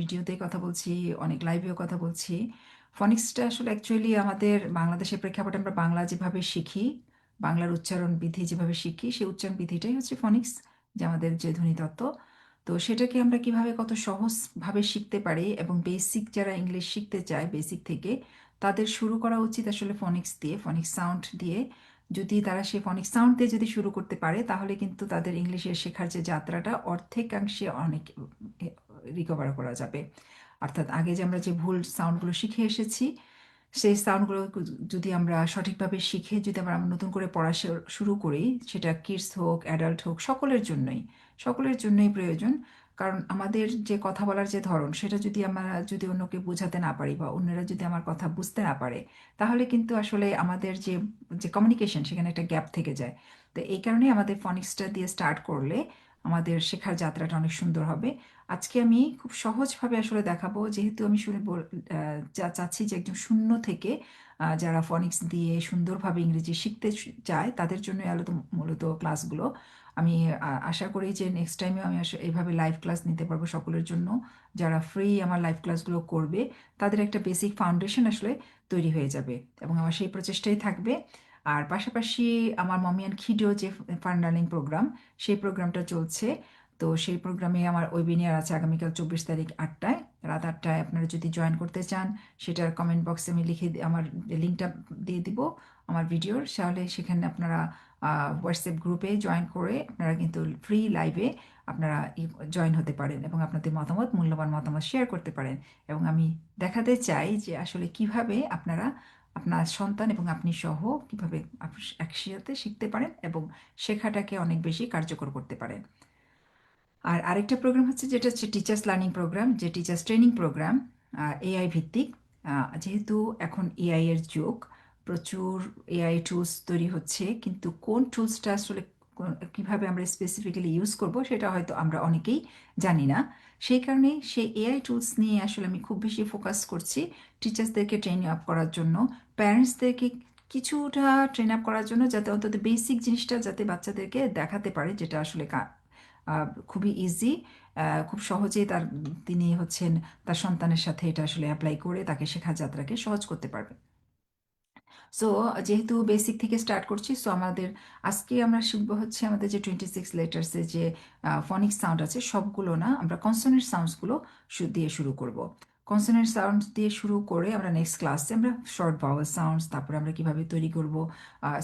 ভিডিওতে কথা বলছি, অনেক লাইভেও কথা বলছি। ফনিক্সটা আসলে অ্যাকচুয়ালি আমাদের বাংলাদেশের প্রেক্ষাপটে আমরা বাংলা যেভাবে শিখি, বাংলার উচ্চারণ বিধি যেভাবে শিখি, সেই উচ্চারণ বিধিটাই হচ্ছে ফনিক্স যে আমাদের যে ধ্বনিতত্ত্ব তো সেটাকে আমরা কীভাবে কত সহজভাবে শিখতে পারি এবং বেসিক যারা ইংলিশ শিখতে চায় বেসিক থেকে, তাদের শুরু করা উচিত আসলে ফনিক্স দিয়ে ফনিক্স সাউন্ড দিয়ে। যদি তারা সেই ফনিক সাউন্ড দিয়ে যদি শুরু করতে পারে, তাহলে কিন্তু তাদের ইংলিশের শেখার যে যাত্রাটা, অর্ধেকাংশে অনেক রিকভার করা যাবে। অর্থাৎ আগে যে আমরা যে ভুল সাউন্ডগুলো শিখে এসেছি, সেই সাউন্ডগুলো যদি আমরা সঠিকভাবে শিখে যদি আমরা নতুন করে পড়া শুরু করি, সেটা কিডস হোক অ্যাডাল্ট হোক, সকলের জন্যই সকলের জন্যই প্রয়োজন। কারণ আমাদের যে কথা বলার যে ধরন, সেটা যদি আমরা যদি অন্যকে বোঝাতে না পারি বা অন্যরা যদি আমার কথা বুঝতে না পারে, তাহলে কিন্তু আসলে আমাদের যে যে কমিউনিকেশন সেখানে একটা গ্যাপ থেকে যায়। তো এই কারণে আমাদের ফনিক্সটা দিয়ে স্টার্ট করলে আমাদের শেখার যাত্রাটা অনেক সুন্দর হবে। আজকে আমি খুব সহজভাবে আসলে দেখাবো, যেহেতু আমি শুনে চাচ্ছি যে একদম শূন্য থেকে যারা ফনিক্স দিয়ে সুন্দরভাবে ইংরেজি শিখতে চায় তাদের জন্য মূলত ক্লাসগুলো আমি আশা করি যে নেক্সট টাইমেও আমি এইভাবে লাইভ ক্লাস নিতে পারব সকলের জন্য। যারা ফ্রি আমার লাইভ ক্লাসগুলো করবে, তাদের একটা বেসিক ফাউন্ডেশন আসলে তৈরি হয়ে যাবে এবং আমার সেই প্রচেষ্টাই থাকবে। আর পাশাপাশি আমার মমিয়ান খিডিও যে ফান্ডালিং প্রোগ্রাম সেই প্রোগ্রামটা চলছে। তো সেই প্রোগ্রামে আমার ওয়েবিনিয়ার আছে আগামীকাল চব্বিশ তারিখ আটটায়। রাত আটটায় আপনারা যদি জয়েন করতে চান, সেটার কমেন্ট বক্সে আমি লিখে আমার লিঙ্কটা দিয়ে দিব আমার ভিডিওর তাহলে সেখানে আপনারা হোয়াটসঅ্যাপ গ্রুপে জয়েন করে আপনারা কিন্তু ফ্রি লাইভে আপনারা জয়েন হতে পারেন এবং আপনাদের মতামত, মূল্যবান মতামত শেয়ার করতে পারেন। এবং আমি দেখাতে চাই যে আসলে কীভাবে আপনারা আপনার সন্তান এবং আপনি সহ কীভাবে একসাথে শিখতে পারেন এবং শেখাটাকে অনেক বেশি কার্যকর করতে পারেন। আর আরেকটা প্রোগ্রাম হচ্ছে যেটা হচ্ছে টিচার্স লার্নিং প্রোগ্রাম যে টিচার্স ট্রেনিং প্রোগ্রাম এআই ভিত্তিক। যেহেতু এখন এআই এর যুগ প্রচুর এআই টুলস তৈরি হচ্ছে, কিন্তু কোন টুলসটা আসলে কীভাবে আমরা স্পেসিফিক্যালি ইউজ করব সেটা হয়তো আমরা অনেকেই জানি না। সেই কারণে সেই এআই টুলস নিয়ে আসলে আমি খুব বেশি ফোকাস করছি টিচার্সদেরকে ট্রেন আপ করার জন্য প্যারেন্টসদেরকে কিছুটা ট্রেন আপ করার জন্য যাতে অন্তত বেসিক জিনিসটা যাতে বাচ্চাদেরকে দেখাতে পারে, যেটা আসলে খুবই ইজি খুব সহজেই তার, তিনি হচ্ছেন তার সন্তানের সাথে এটা আসলে অ্যাপ্লাই করে তাকে শেখা যাত্রাকে সহজ করতে পারবে সো যেহেতু বেসিক থেকে স্টার্ট করছি সো আমাদের আজকে আমরা শিখব হচ্ছে আমাদের যে টোয়েন্টি সিক্স লেটার্সের যে ফনিক সাউন্ড আছে, সবগুলো না আমরা কনসোনেন্ট সাউন্ডসগুলো দিয়ে শুরু করব। কনসোনেন্ট সাউন্ড দিয়ে শুরু করে আমরা নেক্সট ক্লাসে আমরা শর্ট ভাওয়াল সাউন্ডস তারপরে আমরা কীভাবে তৈরি করব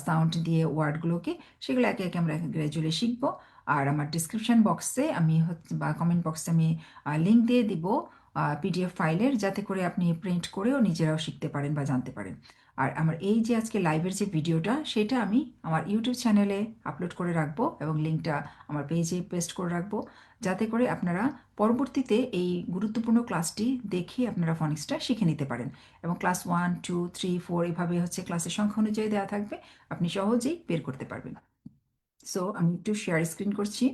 সাউন্ড দিয়ে ওয়ার্ডগুলোকে সেগুলো একে একে আমরা গ্র্যাজুয়ালি শিখব। আর আমার ডিসক্রিপশন বক্সে আমি বা কমেন্ট বক্সে আমি লিঙ্ক দিয়ে দিব। পিডিএফ ফাইলের যাতে করে আপনি প্রিন্ট করেও নিজেরাও শিখতে পারেন বা জানতে পারেন। আর আমার এই যে আজকে লাইভের যে ভিডিওটা সেটা আমি আমার ইউটিউব চ্যানেলে আপলোড করে রাখব এবং লিঙ্কটা আমার পেজে পেস্ট করে রাখব। যাতে করে আপনারা পরবর্তীতে এই গুরুত্বপূর্ণ ক্লাসটি দেখে আপনারা ফনিক্সটা শিখে নিতে পারেন। এবং class one two three four এভাবে হচ্ছে ক্লাসের সংখ্যা অনুযায়ী দেওয়া থাকবে। আপনি সহজেই বের করতে পারবেন। সো আমি একটু শেয়ার স্ক্রিন করছি।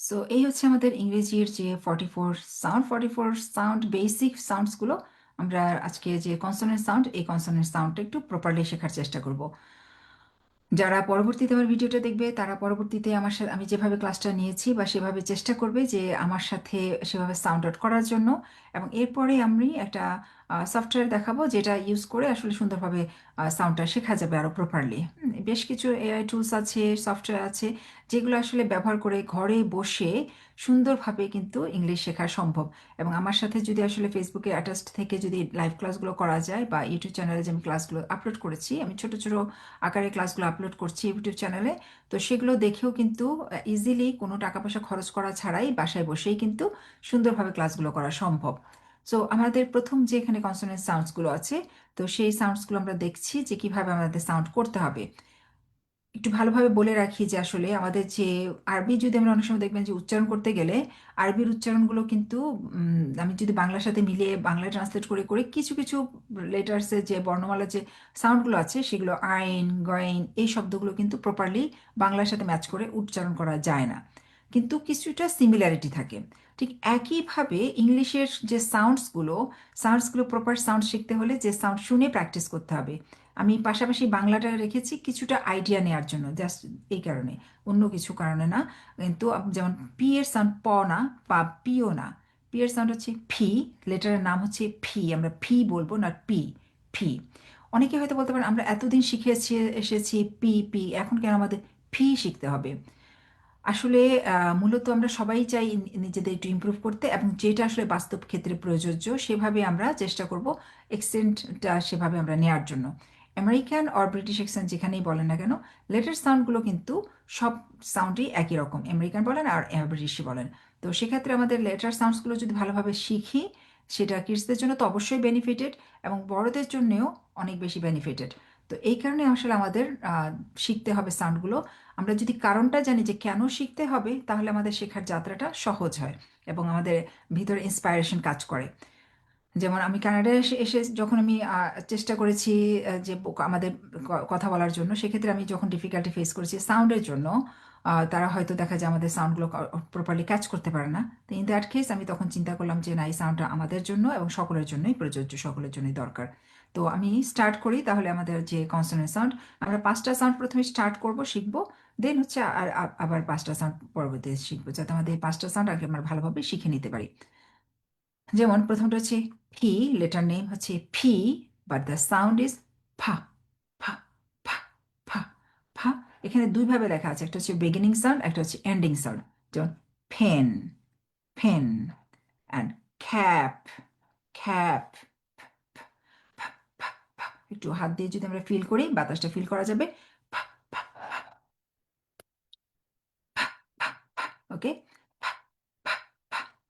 সো এই হচ্ছে আমাদের ইংরেজির যে forty four sound forty four sound basic সাউন্ডসগুলো আমরা আজকে যে কনসোনেন্ট সাউন্ড এই কনসোনেন্ট সাউন্ডটা একটু প্রপারলি শেখার চেষ্টা করব। যারা পরবর্তীতে আমার ভিডিওটা দেখবে, তারা পরবর্তীতে আমার সাথে, আমি যেভাবে ক্লাসটা নিয়েছি বা সেভাবে চেষ্টা করবে যে আমার সাথে সেভাবে সাউন্ড আউট করার জন্য এবং এরপরে আমি একটা সফটওয়্যার দেখাবো যেটা ইউজ করে আসলে সুন্দরভাবে সাউন্ডটা শেখা যাবে আরও প্রপারলি বেশ কিছু এআই টুলস আছে সফটওয়্যার আছে, যেগুলো আসলে ব্যবহার করে ঘরে বসে সুন্দরভাবে কিন্তু ইংলিশ শেখা সম্ভব। এবং আমার সাথে যদি আসলে ফেসবুকে অ্যাটাচড থেকে যদি লাইভ ক্লাসগুলো করা যায় বা ইউটিউব চ্যানেলে যে আমি ক্লাসগুলো আপলোড করেছি, আমি ছোট ছোট আকারে ক্লাসগুলো আপলোড করছি ইউটিউব চ্যানেলে তো সেগুলো দেখেও কিন্তু ইজিলি কোনো টাকা পয়সা খরচ করা ছাড়াই বাসায় বসেই কিন্তু সুন্দরভাবে ক্লাসগুলো করা সম্ভব। সো আমাদের প্রথম যে এখানে কনসোনেন্ট সাউন্ডসগুলো আছে, তো সেই সাউন্ডসগুলো আমরা দেখছি যে কীভাবে আমাদের সাউন্ড করতে হবে। একটু ভালোভাবে বলে রাখি যে আসলে আমাদের যে আরবি, যদি আমরা অনেক সময় দেখবেন যে উচ্চারণ করতে গেলে, আরবির উচ্চারণগুলো কিন্তু আমি যদি বাংলার সাথে মিলিয়ে বাংলায় ট্রান্সলেট করে করে কিছু কিছু লেটার্সের যে বর্ণমালার যে সাউন্ডগুলো আছে, সেগুলো আইন গয়েন এই শব্দগুলো কিন্তু প্রপারলি বাংলার সাথে ম্যাচ করে উচ্চারণ করা যায় না। কিন্তু কিছুটা সিমিলারিটি থাকে। ঠিক একইভাবে ইংলিশের যে সাউন্ডসগুলো সাউন্ডসগুলো প্রপার সাউন্ড শিখতে হলে যে সাউন্ড শুনে প্র্যাকটিস করতে হবে। আমি পাশাপাশি বাংলাটা রেখেছি কিছুটা আইডিয়া নেওয়ার জন্য জাস্ট এই কারণে, অন্য কিছু কারণে না। কিন্তু যেমন পি এর সাউন্ড প না বা পিও না। পি এর সাউন্ড হচ্ছে ফি লেটারের নাম হচ্ছে ফি আমরা ফি বলব না পি ফি অনেকে হয়তো বলতে পারেন, আমরা এতদিন শিখে এসেছি পি পি এখন কেন আমাদের ফি শিখতে হবে? আসলে মূলত আমরা সবাই চাই নিজেদের একটু ইমপ্রুভ করতে এবং যেটা আসলে বাস্তব ক্ষেত্রে প্রযোজ্য সেভাবে আমরা চেষ্টা করব এক্সেন্টটা সেভাবে আমরা নেওয়ার জন্য। আমেরিকান অর ব্রিটিশ এক্সেন্ট যেখানেই বলেন না কেন লেটার সাউন্ডগুলো কিন্তু সব সাউন্ডই একই রকম। আমেরিকান বলেন আর ব্রিটিশই বলেন। তো সেক্ষেত্রে আমাদের লেটার সাউন্ডসগুলো যদি ভালোভাবে শিখি, সেটা কিডসদের জন্য তো অবশ্যই বেনিফিটেড এবং বড়দের জন্যেও অনেক বেশি বেনিফিটেড তো এই কারণে আসলে আমাদের শিখতে হবে সাউন্ডগুলো আমরা যদি কারণটা জানি যে কেন শিখতে হবে, তাহলে আমাদের শেখার যাত্রাটা সহজ হয় এবং আমাদের ভিতরে ইন্সপায়ারেশন কাজ করে। যেমন আমি কানাডায় এসে এসে যখন আমি চেষ্টা করেছি যে আমাদের কথা বলার জন্য, সেক্ষেত্রে আমি যখন ডিফিকাল্টি ফেস করেছি সাউন্ডের জন্য তারা হয়তো দেখা যায় আমাদের সাউন্ডগুলো প্রপারলি ক্যাচ করতে পারে না। তো ইন দ্যাট কেস আমি তখন চিন্তা করলাম যে না, এই সাউন্ডটা আমাদের জন্য এবং সকলের জন্যই, প্রযোজ্য সকলের জন্যই দরকার। তো আমি স্টার্ট করি, তাহলে আমাদের যে কনসোনেন্ট সাউন্ড আমরা পাঁচটা সাউন্ড প্রথমে স্টার্ট করব, শিখব দেন হচ্ছে আর আবার পাঁচটা সাউন্ড পরবর্তীতে শিখব, যাতে আমাদের পাঁচটা সাউন্ড আগে আমরা ভালোভাবে শিখে নিতে পারি। যেমন প্রথমটা হচ্ছে ফি লেটার নেম হচ্ছে P but the sound is ফা ফা ফা ফা ফা এখানে দুইভাবে লেখা আছে, একটা হচ্ছে বিগিনিং সাউন্ড একটা হচ্ছে এন্ডিং সাউন্ড যেমন ফেন ফেন অ্যান্ড ক্যাপ ক্যাপ একটু হাত দিয়ে যদি আমরা ফিল করি, বাতাসটা ফিল করা যাবে। ওকে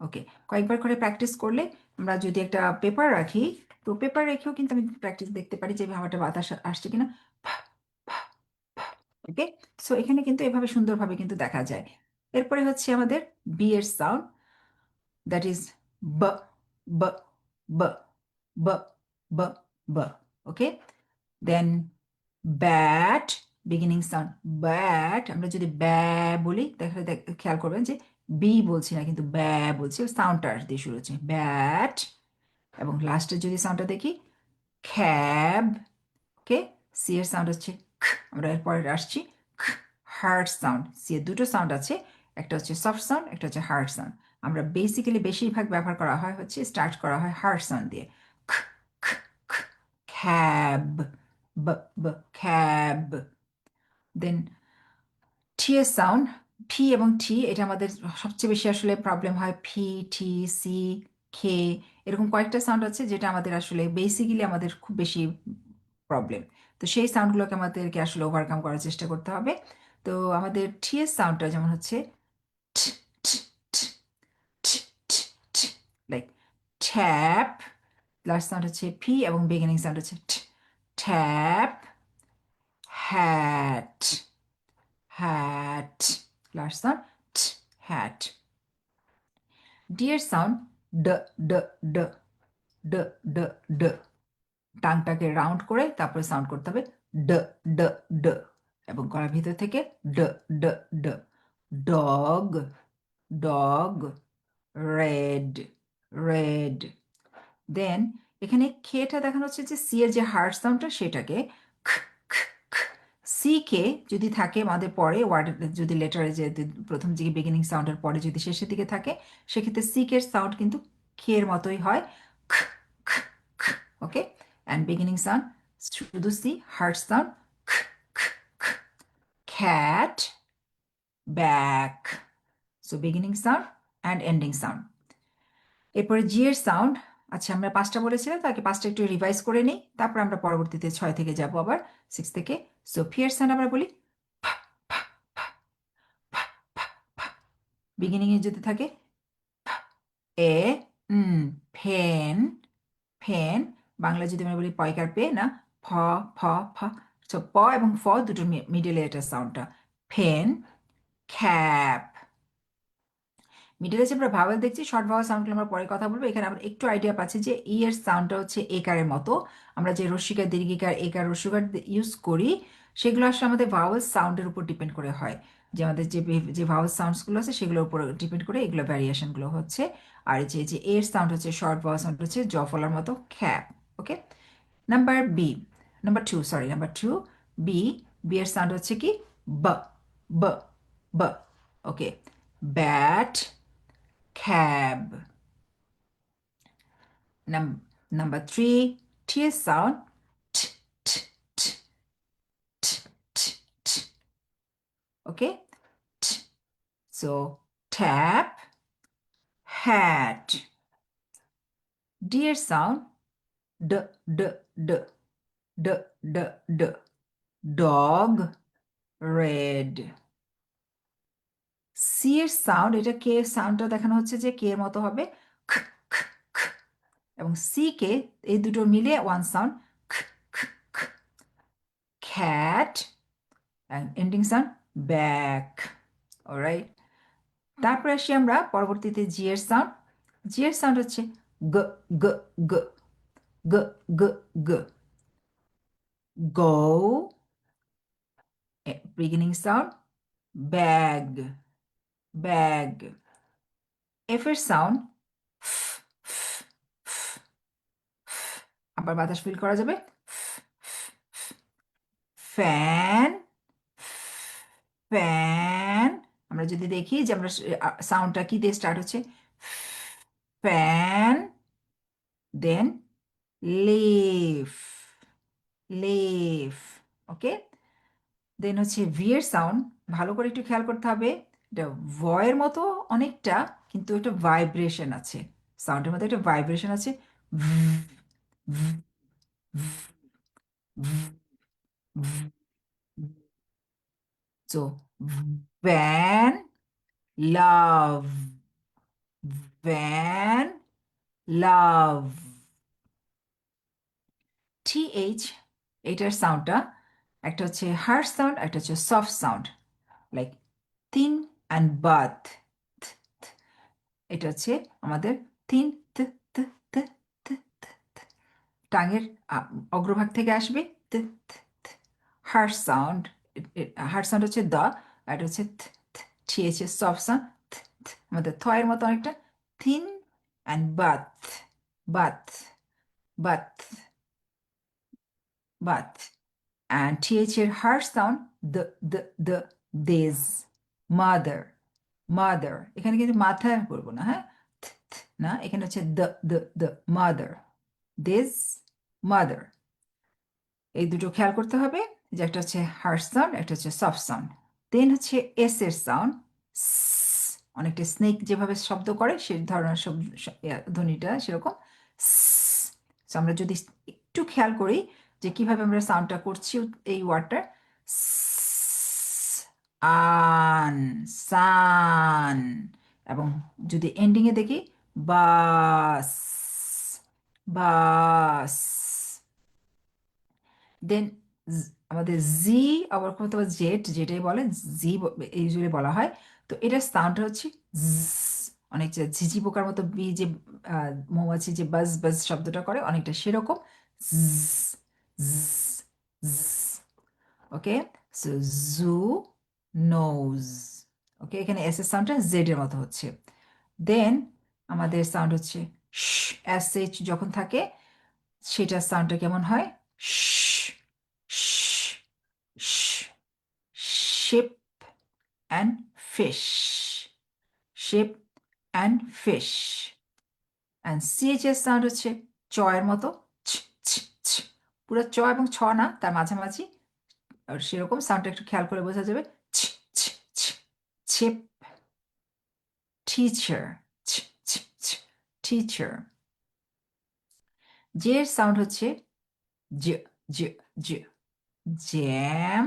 ওকে কয়েকবার করে প্র্যাকটিস করলে আমরা যদি একটা পেপার রাখি, তো পেপার রেখেও কিন্তু আমি প্র্যাকটিস দেখতে পারি যে হাওয়াটা বাতাস আসছে কিনা। ওকে সো এখানে কিন্তু এভাবে সুন্দরভাবে কিন্তু দেখা যায়। এরপরে হচ্ছে আমাদের বি এর সাউন্ড দ্যাট ইজ ব ব ব ব ব ব okay then bat beginning sound bat আমরা যদি ব্যা বলি, তাহলে খেয়াল করবেন যে বি বলছি না, কিন্তু ব্যা বলছি সাউন্ডটা দিয়ে শুরু হচ্ছে। ব্যাট এবং লাস্টের যদি সাউন্ডটা দেখি খ্যাব ওকে সি এর সাউন্ড হচ্ছে খ আমরা এরপরে আসছি হার্ড সাউন্ড সি এর দুটো সাউন্ড আছে, একটা হচ্ছে সফট সাউন্ড একটা হচ্ছে হার্ড সাউন্ড আমরা বেসিক্যালি বেশিরভাগ ব্যবহার করা হয় হচ্ছে স্টার্ট করা হয় হার্ড সাউন্ড দিয়ে। ব ব খ্যাব দেন টি এর সাউন্ড ফি এবং টি এটা আমাদের সবচেয়ে বেশি আসলে প্রবলেম হয় ফি টি সি খে এরকম কয়েকটা সাউন্ড আছে যেটা আমাদের আসলে বেসিক্যালি আমাদের খুব বেশি প্রবলেম তো সেই সাউন্ডগুলোকে আমাদেরকে আসলে ওভারকাম করার চেষ্টা করতে হবে। তো আমাদের টি সাউন্ডটা যেমন হচ্ছে লাইক ট্যাপ লাস্ট সাউন্ড হচ্ছে ফি এবং বিগিনিং সাউন্ড হচ্ছে tap hat last sound, t, hat. Dear sound, d d d d d d. টাংটাকে রাউন্ড করে তারপরে সাউন্ড করতে হবে ড ড ড এবং গলার ভিতর থেকে ড ড ড dog dog red red then এখানে খেটা দেখানো হচ্ছে যে সি এর যে হার্ড সাউন্ডটা সেটাকে সি কে যদি থাকে আমাদের পরে ওয়ার্ড যদি লেটারে যে প্রথম দিকে বিগিনিং সাউন্ডের পরে যদি শেষের দিকে থাকে, সেক্ষেত্রে সি কে সাউন্ড কিন্তু খের মতোই হয় ওকে অ্যান্ড বিগিনিং সাউন্ড শুধু C hard sound cat back so beginning sound and ending sound এরপরে জি এর সাউন্ড আচ্ছা আমরা পাঁচটা বলেছিলাম তাকে পাঁচটা একটু রিভাইজ করে নিই? তারপর আমরা পরবর্তীতে ছয় থেকে যাব আবার সিক্স থেকে। সো ফিয়ার সাউন্ড আমরা বলি বিগিনিং এ যদি থাকে এ ফেন ফেন। বাংলা যদি আমরা বলি পয়কার পে, না, ফ ফ ফ। সো প এবং ফ, দুটো মিডলে এটা সাউন্ডটা ফেন, খ্যাপ। মিডলে যে আমরা ভাওয়েল দেখছি শর্ট ভাওয়াল সাউন্ডগুলো আমরা পরে কথা বলব। এখানে আমরা একটু আইডিয়া পাচ্ছি যে ই এর সাউন্ডটা হচ্ছে একারের মতো। আমরা যে রস্যিকার দীর্ঘিকার, একার রস্যিকার ইউজ করি, সেগুলো আসলে আমাদের ভাওয়েল সাউন্ডের উপর ডিপেন্ড করে হয়। যে আমাদের যে যে ভাওয়াল সাউন্ডসগুলো আছে, সেগুলোর উপর ডিপেন্ড করে এগুলো ভ্যারিয়েশনগুলো হচ্ছে। আর যে যে এর সাউন্ড হচ্ছে শর্ট ভাওয়াল সাউন্ড হচ্ছে জফলার মতো cap okay number B number two sorry number two B B এর সাউন্ড হচ্ছে কি ব ব ব okay bat cab. Num number three, T sound. T, t, t, t, t, t. Okay? T. So tap, hat. Deer sound. D, d, d, d, d, d. Dog, red. C এর sound এটা কে সাউন্ডটা দেখানো হচ্ছে যে কে এর মতো হবে। এবং সি কে এই দুটো মিলে one sound cat ending sound back alright তারপরে আসি আমরা পরবর্তীতে জি এর সাউন্ড জি এর সাউন্ড হচ্ছে গ গ গ। গ গ গ। Go beginning sound bag bag F এর সাউন্ড আবার বাতাস ফিল করা যাবে? ফ্যান ফ্যান আমরা যদি দেখি যে আমরা সাউন্ডটা কি দিয়ে স্টার্ট হচ্ছে? Fan then leaf leaf okay then হচ্ছে ভি এর সাউন্ড ভালো করে একটু খেয়াল করতে হবে। এটা ভয়ের মতো অনেকটা কিন্তু একটা ভাইব্রেশন আছে সাউন্ডের মধ্যে একটা ভাইব্রেশন আছে So, van, love, van, love. T এটার সাউন্ডটা একটা হচ্ছে হার্ড সাউন্ড একটা হচ্ছে soft sound like thin and bath এটা হচ্ছে আমাদের থিন টাঙের অগ্রভাগ থেকে আসবে হার্ড সাউন্ড হার্ড সাউন্ড হচ্ছে দ আর হচ্ছে এর সফট সাউন্ড আমাদের থয়ের মতো অনেকটা। Thin and bath bath bath bath and এর hard sound the the the these mother mother এখানে কিন্তু মাথা করব না হ্যাঁ? না? এখানে হচ্ছে the the the mother this mother এই দুটো খেয়াল করতে হবে যে একটা হচ্ছে হার্ড সাউন্ড একটা হচ্ছে সফট সাউন্ড দেন হচ্ছে এস এর সাউন্ড অনেকটা স্নেক যেভাবে শব্দ করে সেই ধরনের শব্দ ধ্বনিটা সেরকম. আমরা যদি একটু খেয়াল করি যে কীভাবে আমরা সাউন্ডটা করছি এই ওয়ার্ডটা আন, সান এবং যদি এন্ডিংয়ে দেখি, বাস বাস। দেন আমাদের জি আবার কোথাও আবার জেট যেটাই বলে জি ইউজুয়ালি বলা হয়। তো এটার সাউন্ডটা হচ্ছে অনেক ঝিঝি পোকার মতো বি যে মৌমাছি যে বাজ বাজ শব্দটা করে, অনেকটা সেরকম ওকে সো জু নোজ ওকে এখানে এস এর সাউন্ডটা জেড এর মতো হচ্ছে। দেন আমাদের সাউন্ড হচ্ছে এস এইচ যখন থাকে সেটার সাউন্ডটা কেমন হয়? Ship and fish ship and fish and CHS sound হচ্ছে চয়ের মতো পুরো চ এবং ছ না, তার মাঝামাঝি সেরকম সাউন্ডটা একটু খেয়াল করে বোঝা যাবে। ছিপ টিচার টিচার যে সাউন্ড হচ্ছে জ জ জ জ্যাম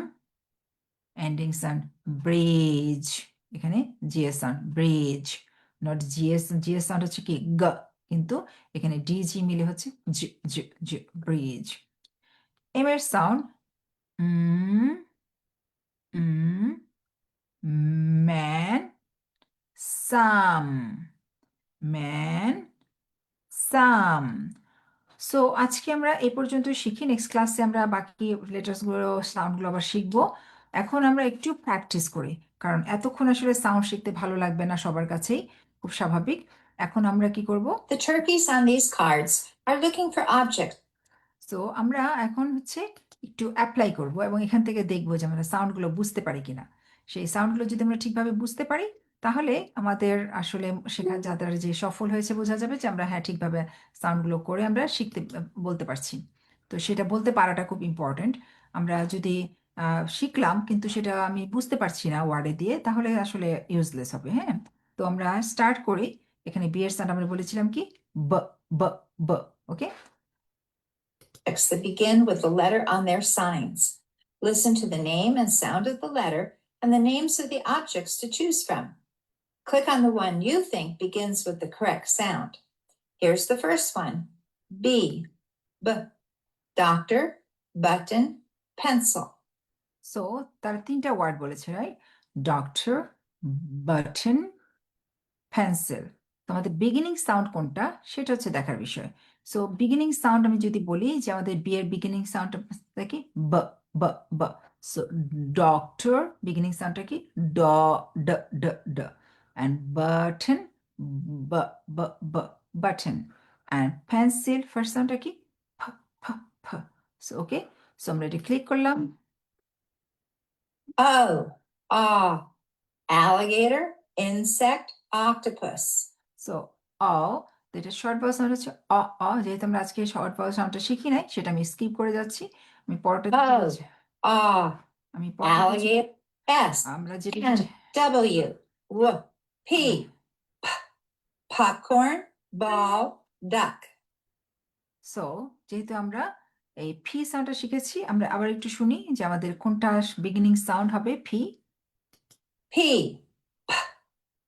এন্ডিং সাউন্ড ব্রিজ এখানে GS sound bridge not G GS GS sound হচ্ছে কি? গ কিন্তু এখানে ডিজি মিলে হচ্ছে জ জ জ ব্রিজ এম এর sound man sum man sum so আজকে আমরা এ পর্যন্ত শিখি। নেক্সট ক্লাসে আমরা বাকি লেটার্সগুলো সাউন্ডগুলো আবার শিখব। এখন আমরা একটু প্র্যাকটিস করি কারণ এতক্ষণ আসলে সাউন্ড শিখতে ভালো লাগবে না সবার কাছেই খুব স্বাভাবিক। এখন আমরা কি করব? The turkeys on these cards are looking for objects. So আমরা এখন হচ্ছে একটু অ্যাপ্লাই করব এবং এখান থেকে দেখব যে আমরা সাউন্ডগুলো বুঝতে পারি কিনা। সেই সাউন্ডগুলো যদি আমরা ঠিকভাবে বুঝতে পারি তাহলে আমাদের আসলে শেখা যাত্রা যে সফল হয়েছে বোঝা যাবে যে আমরা হ্যাঁ ঠিকভাবে সাউন্ডগুলো করে আমরা শিখতে বলতে পারছি। তো সেটা বলতে পারাটা খুব ইম্পর্ট্যান্ট আমরা যদি শিখলাম কিন্তু সেটা আমি বুঝতে পারছি না ওয়ার্ডে দিয়ে তাহলে আসলে ইউজলেস হবে হ্যাঁ? তো আমরা স্টার্ট করি। এখানে বি এর সাউন্ড আমরা বলেছিলাম কি? ব ব ব okay that begin with the letter on their signs. Listen to the name and sound of the letter and the names of the objects to choose from. Click on the one you think begins with the correct sound. Here's the first one B, B, doctor, button, pencil. So তার তিনটা word বলেছে right doctor button pencil তো আমাদের beginning sound কোনটা সেটা হচ্ছে দেখার বিষয় সো বিগিনিং সাউন্ড আমি যদি বলি যে আমাদের বি এর বিগিনিং সাউন্ডটা কি ব ব ব So doctor beginning সাউন্ডটা কি ড ড ড ড অ্যান্ড বাটন ব ব ব বাটন অ্যান্ড পেন্সিল ফার্স্ট সাউন্ডটা কি ফ ফ ফ সো ওকে সো আমরা এটা ক্লিক করলাম O, ah, alligator, insect, octopus. So অ তো এটা শর্ট ভাওয়াল সাউন্ড হচ্ছে অ অ যেহেতু আমরা আজকে শর্ট ভাওয়াল সাউন্ডটা শিখি নাই সেটা আমি স্কিপ করে যাচ্ছি। আমি পরটা Oh. Ah, আমি পরটা দিচ্ছি। alligator, S, আমরা যেটা N, W, W, P, P, popcorn, ball, duck. So যেহেতু আমরা এই ফি সাউন্ডটা শিখেছি আমরা আবার একটু শুনি যে আমাদের কোনটা বিগিনিং সাউন্ড হবে P P, P,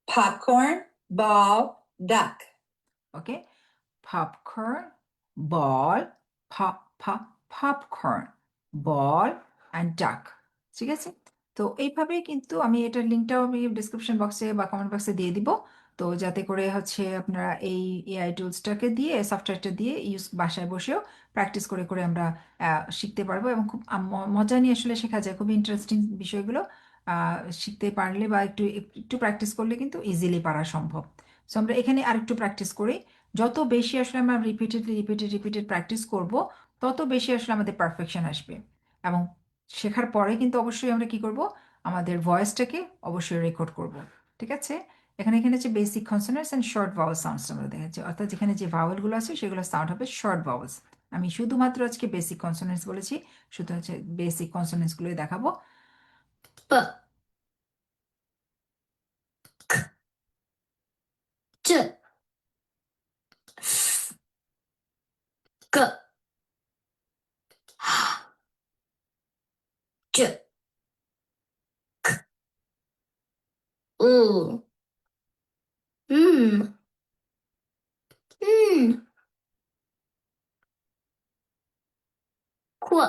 popcorn, ball, duck. Okay popcorn ball pop popcorn ball and duck ঠিক আছে? তো এইভাবে কিন্তু আমি এটার লিঙ্কটাও আমি ডিসক্রিপশন বক্সে বা কমেন্ট বক্সে দিয়ে দিব। তো যাতে করে হচ্ছে আপনারা এই এআই টুলসটাকে দিয়ে সফটওয়্যারটা দিয়ে ইউজ বাসায় বসেও প্র্যাকটিস করে করে আমরা শিখতে পারব এবং খুব মজা নিয়ে আসলে শেখা যায়। খুব ইন্টারেস্টিং বিষয়গুলো শিখতে পারলে বা একটু একটু প্র্যাকটিস করলে কিন্তু ইজিলি পারা সম্ভব। সো আমরা এখানে আরেকটু প্র্যাকটিস করি। যত বেশি আসলে আমরা রিপিটেডলি রিপিটেড রিপিটেড প্র্যাকটিস করব, তত বেশি আসলে আমাদের পারফেকশন আসবে এবং শেখার পরে কিন্তু অবশ্যই আমরা কি করব? আমাদের ভয়েসটাকে অবশ্যই রেকর্ড করব। ঠিক আছে? এখানে এখানে হচ্ছে basic consonants and short vowel sounds আমরা দেখাচ্ছি অর্থাৎ যেখানে যে ভাওয়েলগুলো আছে, সেগুলো সাউন্ড হবে শর্ট ভাওয়ালস আমি শুধুমাত্র আজকে বেসিক কনসোনেন্টস বলেছি। শুধু হচ্ছে বেসিক কনসোনেন্টসগুলোই দেখাবো। j u mm mm quoi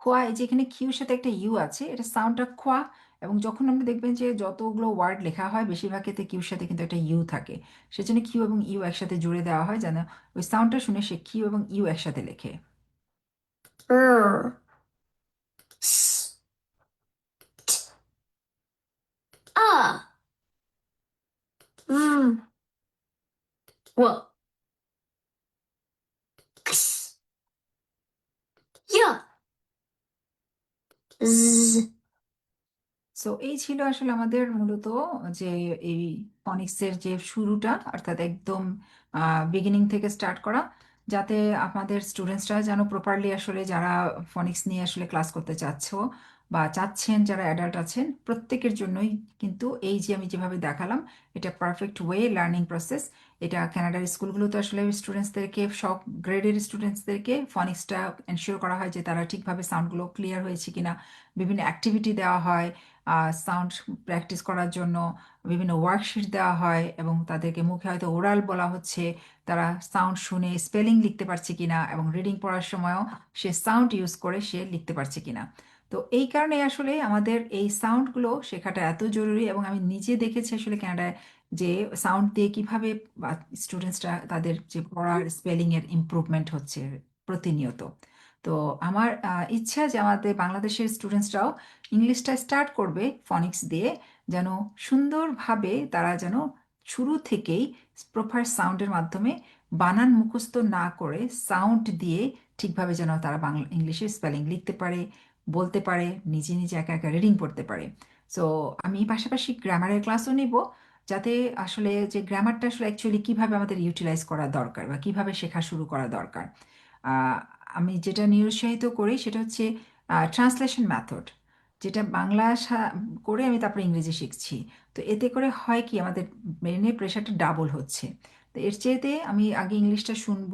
খোয়া এই যে এখানে কিউর সাথে একটা ইউ আছে এটা সাউন্ডটা খোয়া এবং যখন আমরা দেখবেন যে যতগুলো ওয়ার্ড লেখা হয় বেশিরভাগ ক্ষেত্রে কিউর সাথে কিন্তু একটা ইউ থাকে সেজন্য কিউ এবং ইউ একসাথে জুড়ে দেওয়া হয় যেন ওই সাউন্ডটা শুনে সে কিউ এবং ইউ একসাথে লেখে r s t v w x y z so এই ছিল আসলে আমাদের মূলত যে এই ফনিক্সের যে শুরুটা, অর্থাৎ একদম বিগিনিং থেকে স্টার্ট করা, যাতে আমাদের স্টুডেন্টসরা যেন প্রপারলি আসলে যারা ফনিক্স নিয়ে আসলে ক্লাস করতে চাচ্ছ বা চাচ্ছেন, যারা অ্যাডাল্ট আছেন, প্রত্যেকের জন্যই কিন্তু এই যে আমি যেভাবে দেখালাম, এটা পারফেক্ট ওয়ে লার্নিং প্রসেস এটা কানাডার স্কুলগুলোতে আসলে স্টুডেন্টসদেরকে সব গ্রেডের স্টুডেন্টসদেরকে ফনিক্সটা এনশিওর করা হয় যে তারা ঠিকভাবে সাউন্ডগুলো ক্লিয়ার হয়েছে কিনা। বিভিন্ন অ্যাক্টিভিটি দেওয়া হয় সাউন্ড প্র্যাকটিস করার জন্য বিভিন্ন ওয়ার্কশিট দেওয়া হয় এবং তাদেরকে মুখে হয়তো ওরাল বলা হচ্ছে। তারা সাউন্ড শুনে স্পেলিং লিখতে পারছে কিনা এবং রিডিং পড়ার সময়ও সে সাউন্ড ইউজ করে সে লিখতে পারছে কিনা। তো এই কারণে আসলে আমাদের এই সাউন্ডগুলো শেখাটা এত জরুরি এবং আমি নিজে দেখেছি আসলে কানাডায় যে সাউন্ড দিয়ে কীভাবে স্টুডেন্টসরা তাদের যে পড়ার স্পেলিংয়ের ইমপ্রুভমেন্ট হচ্ছে প্রতিনিয়ত। তো আমার ইচ্ছা যে আমাদের বাংলাদেশের স্টুডেন্টসরাও ইংলিশটা স্টার্ট করবে ফনিক্স দিয়ে, যেন সুন্দরভাবে তারা যেন শুরু থেকেই প্রপার সাউন্ডের মাধ্যমে বানান মুখস্থ না করে সাউন্ড দিয়ে ঠিকভাবে যেন তারা বাংলা ইংলিশে স্পেলিং লিখতে পারে বলতে পারে, নিজে নিজে একা একা রিডিং পড়তে পারে। সো আমি পাশাপাশি গ্রামারের ক্লাসও নিব, যাতে আসলে যে গ্রামারটা আসলে অ্যাকচুয়ালি কীভাবে আমাদের ইউটিলাইজ করা দরকার বা কীভাবে শেখা শুরু করা দরকার। আমি যেটা নিরুৎসাহিত করি সেটা হচ্ছে ট্রান্সলেশন মেথড যেটা বাংলা করে আমি তারপরে ইংরেজি শিখছি। তো এতে করে হয় কি, আমাদের ব্রেনে প্রেশারটা ডাবল হচ্ছে। তো এর চেয়েতে আমি আগে ইংলিশটা শুনব,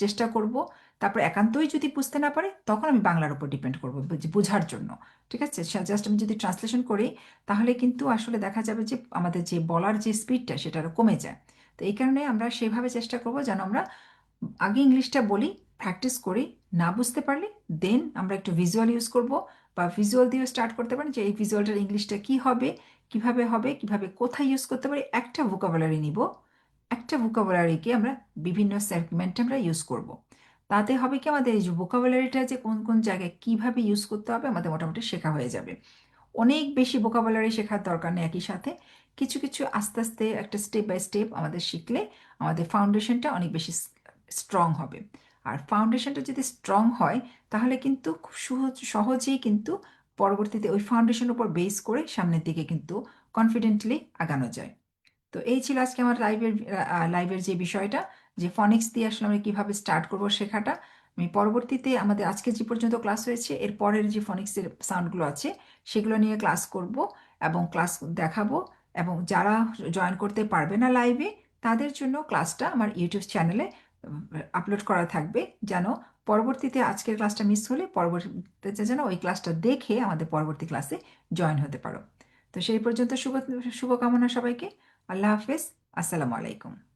চেষ্টা করব তারপর একান্তই যদি বুঝতে না পারে, তখন আমি বাংলার উপর ডিপেন্ড করব বুঝ- বোঝার জন্য। ঠিক আছে? জাস্ট আমি যদি ট্রান্সলেশন করি, তাহলে কিন্তু আসলে দেখা যাবে যে আমাদের যে বলার যে স্পিডটা সেটা কমে যায়। তো এই কারণে আমরা সেভাবে চেষ্টা করব যেন আমরা আগে ইংলিশটা বলি প্র্যাকটিস করি, না বুঝতে পারলে দেন আমরা একটু ভিজুয়াল ইউজ করব বা ভিজুয়াল দিয়েও স্টার্ট করতে পারি যে এই ভিজুয়ালটার ইংলিশটা কি হবে, কীভাবে হবে, কীভাবে কোথায় ইউজ করতে পারি, একটা ভোকাবুলারি নিব। একটা ভোকাবুলারিকে আমরা বিভিন্ন সেগমেন্টে আমরা ইউজ করব। তাতে হবে কি আমাদের এই ভোকাবুলারিটা যে কোন কোন জায়গায় কীভাবে ইউজ করতে হবে আমাদের মোটামুটি শেখা হয়ে যাবে। অনেক বেশি ভোকাবুলারি শেখার দরকার নেই একই সাথে। কিছু কিছু আস্তে আস্তে একটা স্টেপ বাই স্টেপ আমাদের শিখলে আমাদের ফাউন্ডেশনটা অনেক বেশি স্ট্রং হবে। আর ফাউন্ডেশনটা যদি স্ট্রং হয়, তাহলে কিন্তু খুব সহজ, সহজেই কিন্তু পরবর্তীতে ওই ফাউন্ডেশনের উপর বেস করে সামনের দিকে কিন্তু কনফিডেন্টলি আগানো যায়। তো এই ছিল আজকে আমার লাইভের লাইভের যে বিষয়টা। যে ফনিক্স দিয়ে আসলে আমরা কীভাবে স্টার্ট করব শেখাটা, আমি পরবর্তীতে আমাদের আজকে যে পর্যন্ত ক্লাস হয়েছে, এর পরের যে ফনিক্সের সাউন্ডগুলো আছে, সেগুলো নিয়ে ক্লাস করব এবং ক্লাস দেখাবো এবং যারা জয়েন করতে পারবে না লাইভে তাদের জন্য ক্লাসটা আমার ইউটিউব চ্যানেলে আপলোড করা থাকবে যেন পরবর্তীতে আজকের ক্লাসটা মিস হলে পরবর্তীতে যেন ওই ক্লাসটা দেখে আমাদের পরবর্তী ক্লাসে জয়েন হতে পারো। তো সেই পর্যন্ত শুভ, শুভকামনা সবাইকে। আল্লাহ হাফেজ। আসসালামু আলাইকুম।